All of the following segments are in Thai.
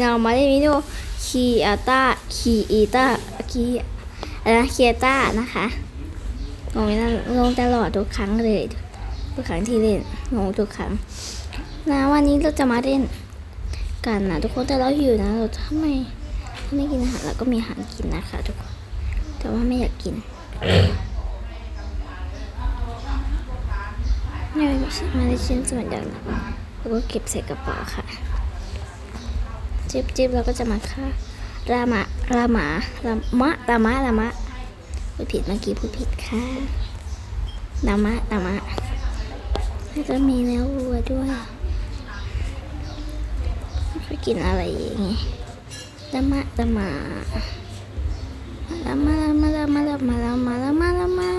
เรามาเล่นวิดีโอคีอาต้าคีอีต้าคีอะไรนะคีอาต้านะคะงงนะลงตลอดทุกครั้งเลย ทุกครั้งที่เล่นงงทุกครั้งนะวันนี้เราจะมาเล่นกันนะทุกคนแต่เราหิวนะ เราทำไมถ้าไม่กินอาหารเราก็มีอาหารกินนะคะทุกคนแต่ว่าไม่อยากกินไม่ไม่ใช่มาในชิ้นส่วนเดียวนะแล้วก็เก็บใส่กระเป๋าค่ะ จิ๊บจิ๊บเราก็จะมาฆ่ารามารามาลามะรามะรามะพูดผิดเมื่อกี้พูดผิดค่ะรามะรามะแล้วก็มีเนื้อวัวด้วยไปกินอะไรอย่างงี้รามะรามะรามะรามะรามะรามะรามะรามะรามะ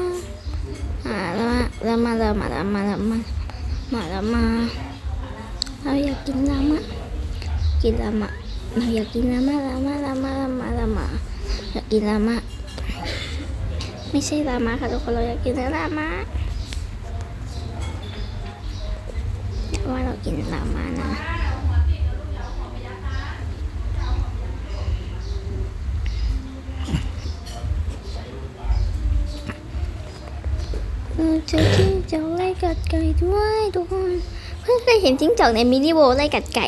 อ่ารามะรามะรามะรามะรามะรามะรามะเราอยากกินรามะกินลามะ เราอยากกินลามะลามะลามะลามะลามะอยากกินลามะไม่ใช่ลามะค่ะทุกคนเราอยากกินลามะว่าเรากินลามะนะเราเจอจิ้งจอกไล่กัดไก่ด้วยทุกคน เพิ่งเคยเห็นจิ้งจอกในมินิโวไล่กัดไก่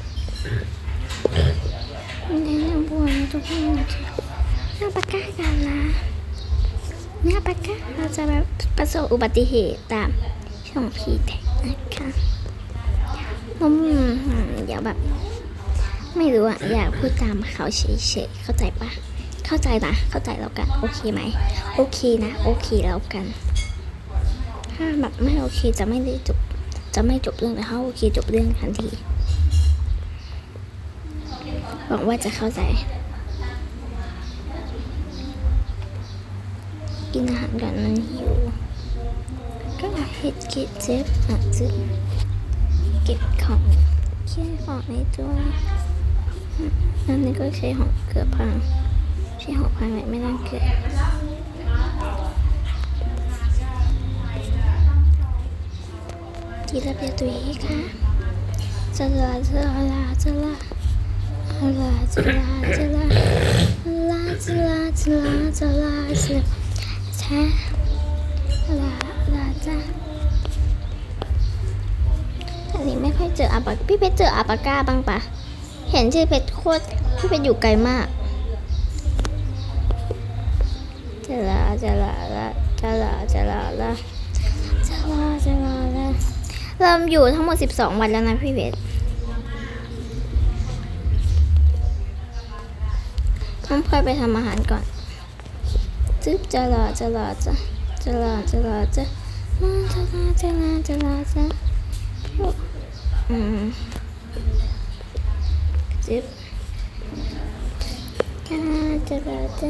ทุกคนหน้าปากกากันนะหน้าปากกาเราจะแบบประสบอุบัติเหตุตามช่องพีแท็กนะคะอืมเดี๋ยวแบบ ไม่รู้อะอยากพูดตามเขาเฉยๆเข้าใจปะเข้าใจนะ เข้าใจแล้วกัน โอเคไหม โอเคนะ โอเคแล้วกัน ถ้าแบบไม่โอเคจะไม่ได้จบ จะไม่จบเรื่องแต่ถ้าโอเคจบเรื่องทันทีหวังว่าจะเข้าใจ กินอาหารก่อนมันหิวก็เห็ดเก็บเจ็บอาจจะเก็บของเคี่ยของในตัวอืมอันนี้ก็ใช้ของเกลือพังใช้ของพังแบบไม่ต้องเกลือทีละเบียตัวเองค่ะจะลาจะลาจะลาลาจะลาจะลาลาจะลาจะลาจะลา จะลาลาจ้าอันนี้ไม่ค่อยเจออาปาพี่เพชรเจออาปาก้าบ้างปะเห็นที่เพชรโคตรพี่เพชรอยู่ไกลมากจะลาจะลาลาจะลาจะลาลาจะลาจะลาลาเราอยู่ทั้งหมด 12 วันแล้วนะพี่เพชรต้องพลอไปทำอาหารก่อน จึ๊บจะลาจะลาจะจะลาจะลาจะมาจะลาจะลาจะลาจะอืมจึ๊บจะลาจะลาจะ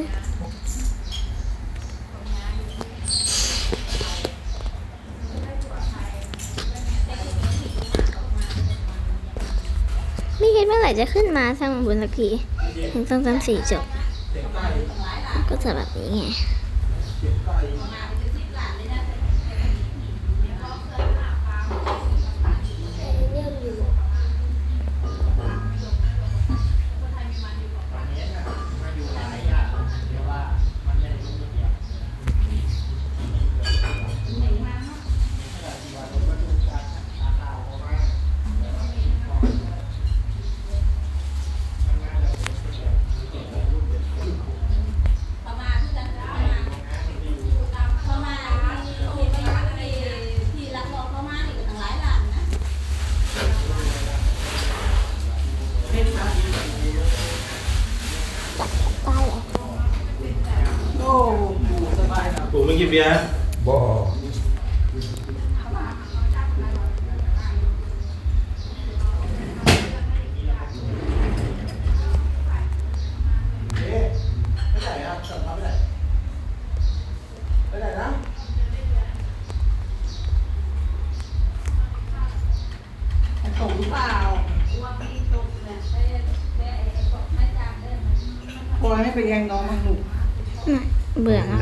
ไม่คิดเมื่อไหร่จะขึ้นมาทางบนสักทีถึงต้องจำสี่จบ สำหรับนี้ไง bia. Bỏ Cô ấy phải ăn nó mà ngủ. Bữa lắm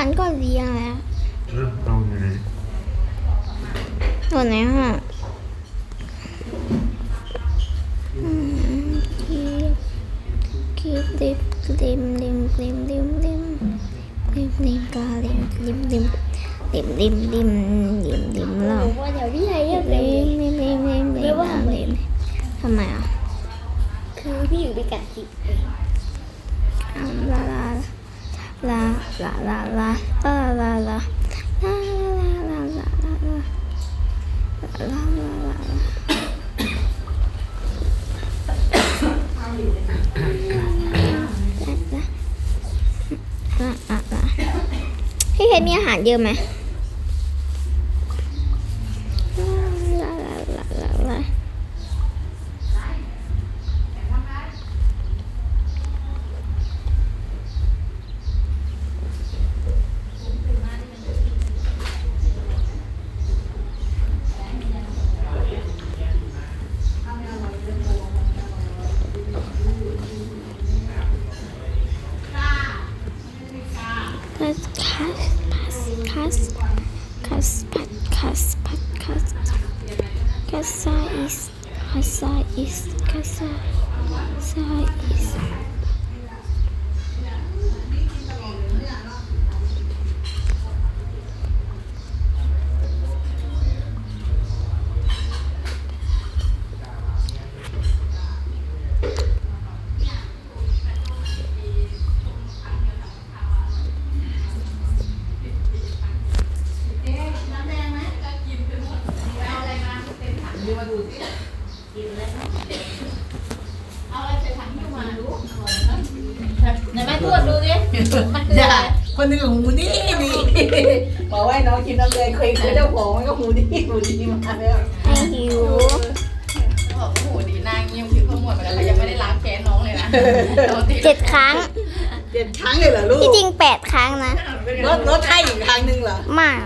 งหรือเปล่าพอไม่ไปเลี้ยงน้องมั้งลูกน่ะเบื่อแล้ว Nej, เมื่อวานก็เลี้ยงแล้ว runt om i dig. ตัวไหนห้องอืมคีบคีบลิมลิมลิมลิมลิมลิมลิมก็ลิมลิมลิมลิมลิมลิมลิมลิมเราว่าเดี๋ยวที่ไหนเรียกลิเลยมลิมลิมลิมลิมลิมทำไมอะคือพี่อยู่ด้วยกันสิลาลา ลาลาลาลาลาลาลาลาลาลาลาลาลาลาลาลาพี่เพชรมีอาหารเยอะไหม Casa is, casa is, casa, casa is. เคยเคยเจ้าของมันก็หูนี่หูนี่มาแล้วไอหิวบอกโอ้โหดีนางเงียบคิดขมวดไปแล้วเขายังไม่ได้ล้างแค้นน้องเลยนะเราตีเจ็ดครั้งเจ็ดครั้งเลยเหรอลูกที่จริงแปดครั้งนะลดลดให้อีกครั้งหนึ่งเหรอมาก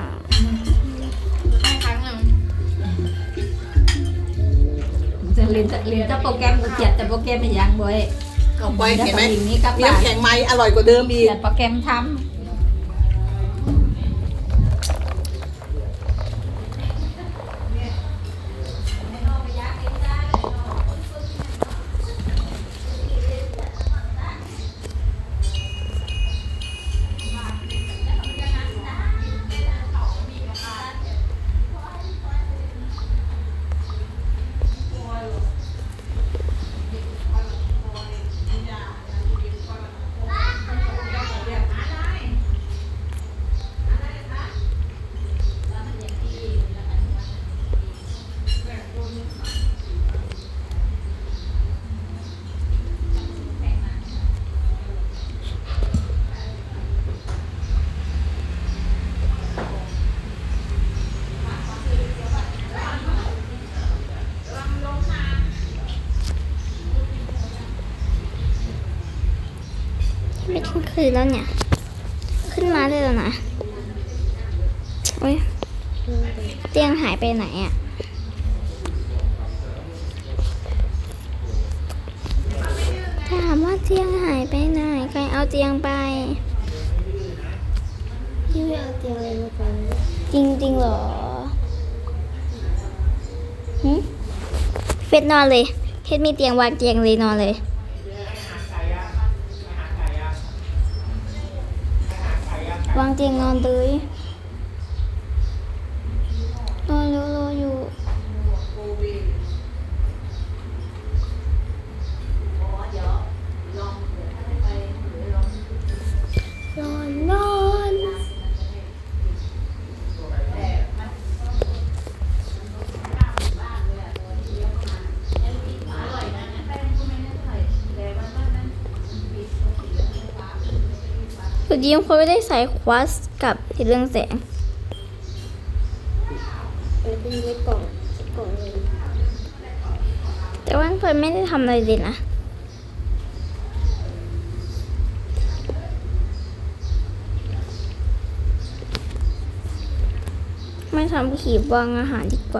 ให้ครั้งหนึ่งจะเรียนจะเรียนจะโปรแกรมกูเขียนแต่โปรแกรมไม่ยังบ่อยเอาไปเห็นไหมอย่างนี้ครับมีน้ำแข็งไหมอร่อยกว่าเดิมอีเขีกยนโปรแกรมทไคืนแล้วเนี่ย ขึ้นมาได้แล้วนะโอ้ยเตียงหายไปไหนอะถามว่าเตียงหายไปไหนใครเอาเตียงไปพี่ไม่เอาเตียงอะไรมาก่อนจริงจริงๆเหรอหึเฟซนอนเลยเพชรมีเตียงวางเตียงเลยนอนเลย tiền ngon tới. ดีมเขาไม่ได้ใส่ควอสกับเรื่องแสงเออเป็นไว้กล่องกล่องเลยแต่ว่าเฟิร์นไม่ได้ทำอะไรเลยนะไม่ทำขีบวางอาหารดีกว่า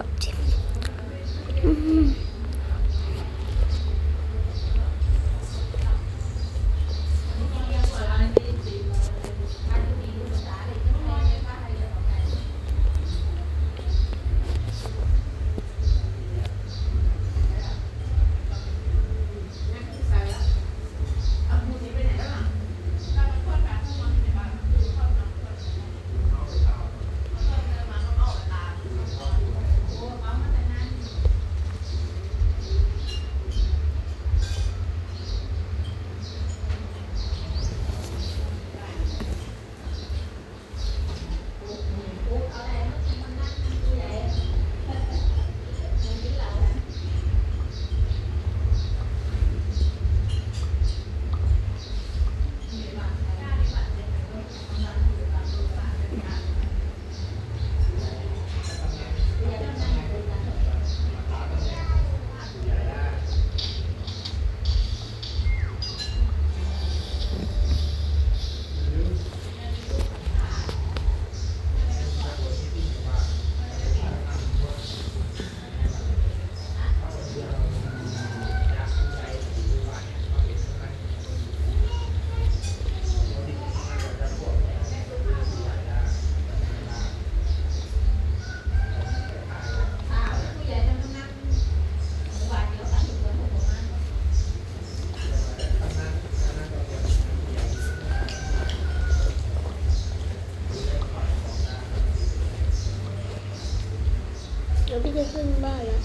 จะขึ้นบ้านแล้ว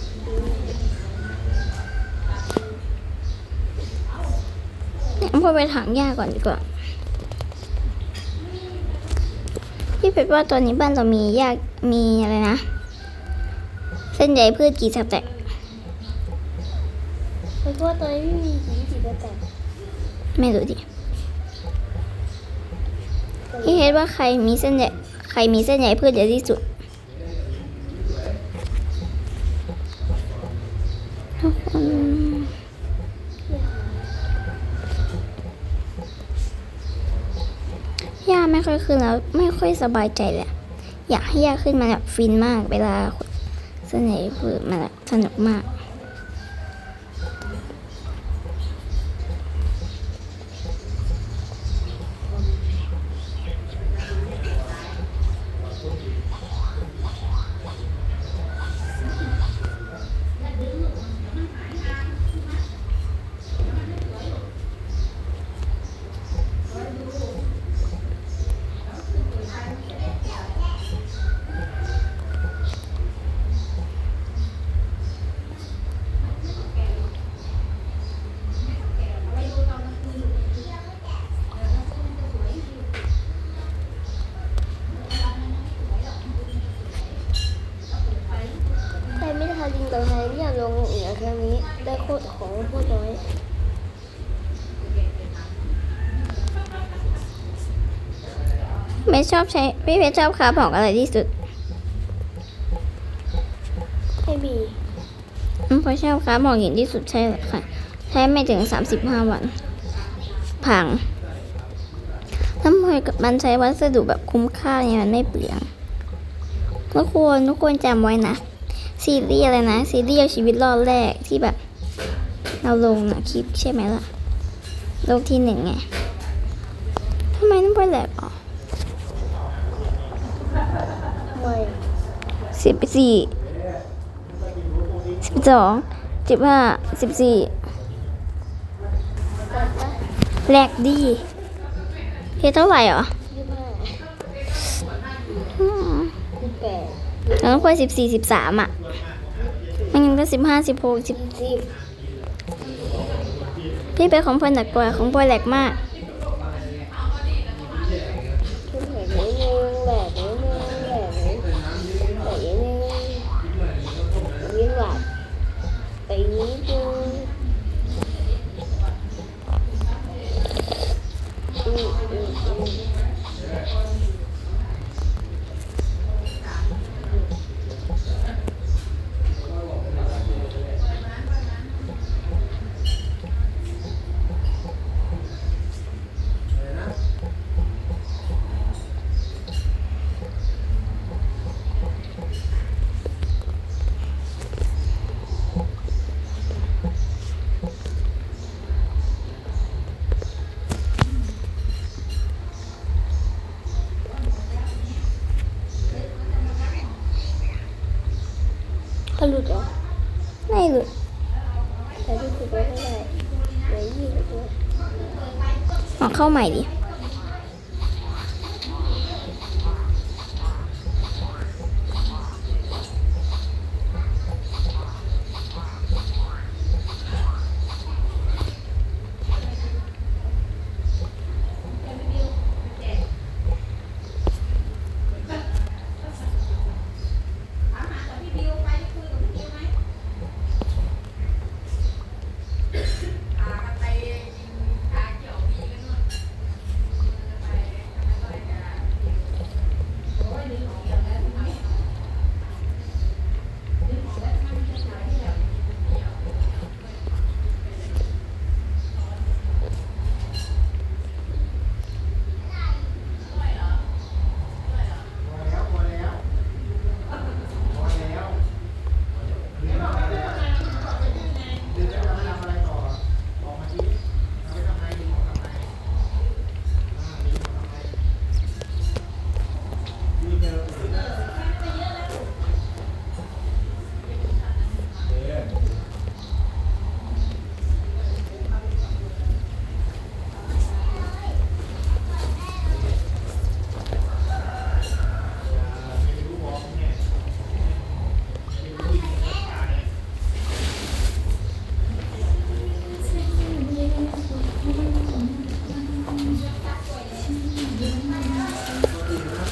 งั้นพ่อไปถางหญ้าก่อนดีกว่า พี่เพชรว่าตอนนี้บ้านเรามีหญ้ามีอะไรนะ เส้นใยพืชกี่สแต็กเพราะว่าตอนนี้ไม่มีสีสีกระแต่ไม่รู้ดิพี่เพชรว่าใครมีเส้นใยใครมีเส้นใยพืชเยอะที่สุดทุกคนย่าไม่ค่อย ขึ้นแล้วไม่ค่อยสบายใจเลยอยากให้ย่าขึ้นมาแบบฟินมาก เวลาเสนใยพืชมันแบบสนุกมาก ครั้งนี้ได้โคตรของโคตรน้อยไม่ชอบใช้พี่เพชรชอบคาของอะไรที่สุดไม่มีอืมเพราะชอบคาหมอกหินที่สุดใช่เลยค่ะ ใช้ไม่ถึง35วัน พังถ้าพอยมันใช้วัสดุแบบคุ้มค่าเนี่ยมันไม่เปลืองทุกคนทุกคนจำไว้นะ ซีรีส์อะไรนะ ซีรีส์เอาชีวิตรอดแรกที่แบบ เราลงนะคลิปใช่ไหมล่ะ ลงที่หนึ่งไงทำไมต้องไปแหลกอะไม่สิบสี่สิบสองสิบห้าสิบสี่แหลกดีเฮ็ดเท่าไหร่เหรอยี่สิบห้าอืมยี่สิบแปดแล้วควรสิบสี่สิบสามอะมันยัง ก็สิบห้าสิบหกสิบพี่เป็นของพลหนักกว่าของพลแหลกมาก ขึ้นแหวนนิดนึงแหวนนิดนึงแหวนนิดนึงแหวนนิดนึงวิ่งหลับไปนิดนึงอืมอืมอืม ก็ หลุดเหรอ ไม่หลุดแต่ที่สุดก็ไม่ได้เหลือยี่สิบตัว ออกเข้าใหม่ดิ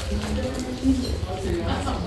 確かに。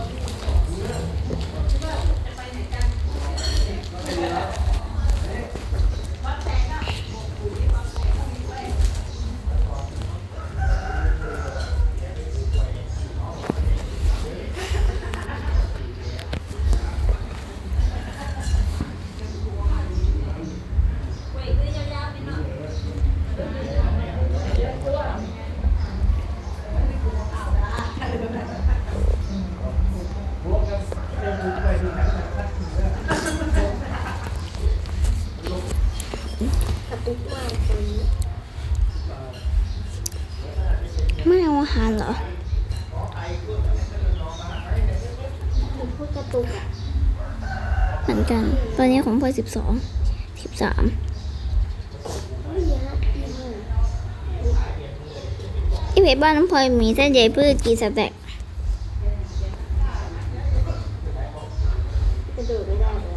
พูดกระตุกอะเหมือนกัน ตอนนี้ของพลอยสิบสองสิบสามที่เพจบ้านน้องพลอยมีเส้นใยพืชกี่สแต็ก กระโดดไม่ได้เลย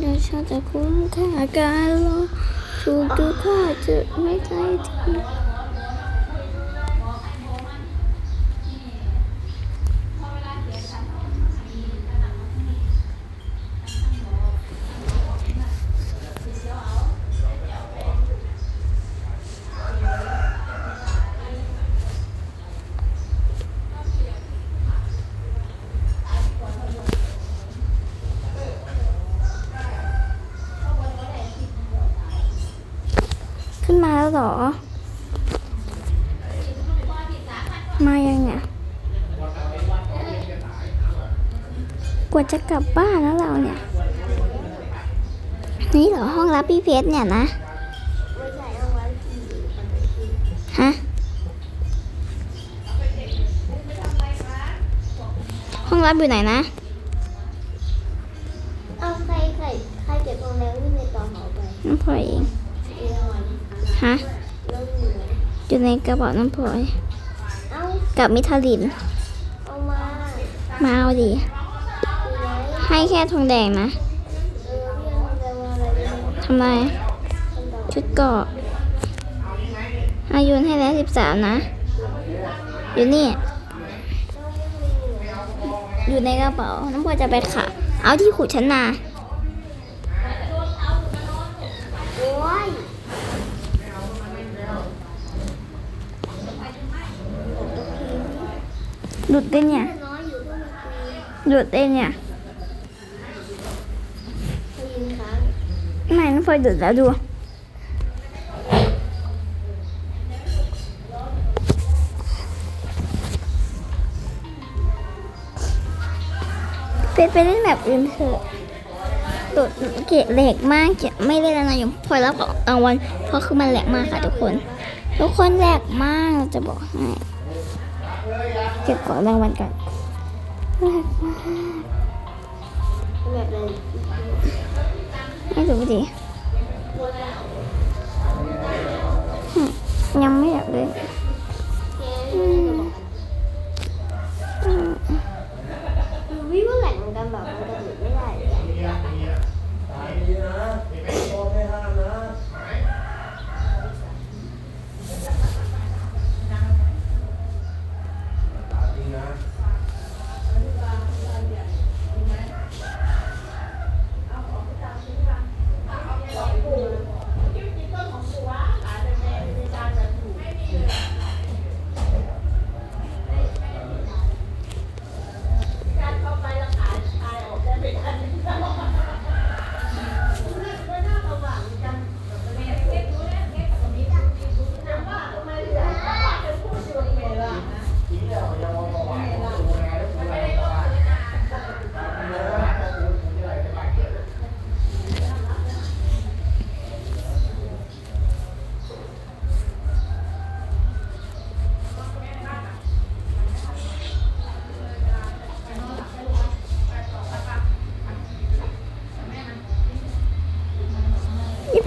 เดี๋ยวฉัน ถ้าการรอถูกทุกข้อจะไม่ใจที หรอ มายังไงกว่าจะกลับบ้านแล้วเราเนี่ย นี่เหรอห้องรับพี่เพชรเนี่ยนะ ฮะ ห้องรับอยู่ไหนนะ เอาใครใครใครเก็บโรงแรมที่ในต่อหอไป น้ำพลอยเอง เรียวัน ฮะ แล้วอยู่ไหน อยู่ใน กระเป๋าน้ำพลอยกับมิทาลิน มาเอาดิ ให้แค่ทองแดงนะทำไมชุดเกาะอายุนให้แล้วสิบสามนะ อยู่นี่ อยู่ในกระเป๋า น้ำพลอยจะไปขาเอาที่ขุดชั้นนา หลุดได้เนี่ยน้อยอยู่ก็มาคุยหลุดได้เนี่ย ไม่น้องพลอยหลุดแล้วดูเป็นไปเล่นแบบอื่นเถอะตุดเกะแหลกมากเกะไม่เล่นแล้วนะยมพอยรับของรางวัลเพราะคือมันแหลกมากค่ะทุกคน ทุกคนแหลกมากเราจะบอกให้ เก็บของรางวัลก่อนแหลกมากแบบนั้นไม่รู้ดิยังไม่อยากเลย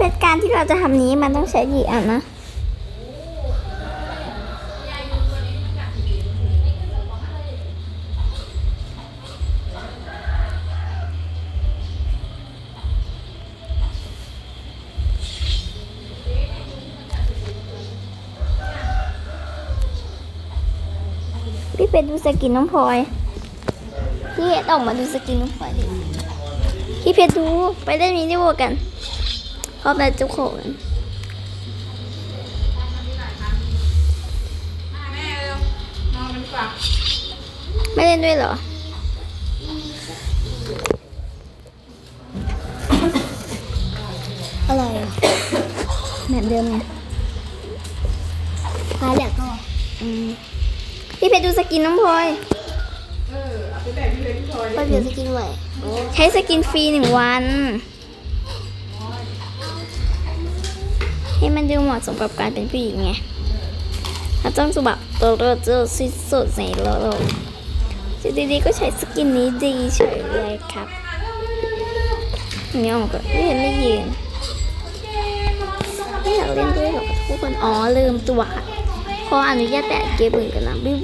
เป็นการที่เราจะทำนี้มันต้องใช้กี่อันนะพี่เป็ดดูสกินน้องพลอยพี่เป็ดออกมาดูสกินน้องพลอยดิพี่เพชรดูไปเล่นมินิโวกัน พร้อมแล้วทุกคนแม่เร็วนอนกันดีกว่าไม่เล่นด้วยเหรอ อะไรอะแบบเดิมไงพายแหลกก็อืมพี่เพชรดูสกินน้องพลอยเออเอาไปแบ่งพี่เล็กพี่พลอยก็เดี๋ยวจะกินไหวใช้สกินฟรีหนึ่งวัน ให้มันดูเหมาะสมกับการเป็นผู้หญิงไงถ้าต้องสุแบบตัวเราจอสุดสุดในโลกจุดดีๆก็ใช้สกินนี้ดีเฉยเลยครับเนี่ออกก็ไม่เห็นไม่ยืนไม่อยากเล่นด้วยหรอกทุกคนอ๋อลืมตัว ขออนุญาตแตะเกมอื่นกันนะ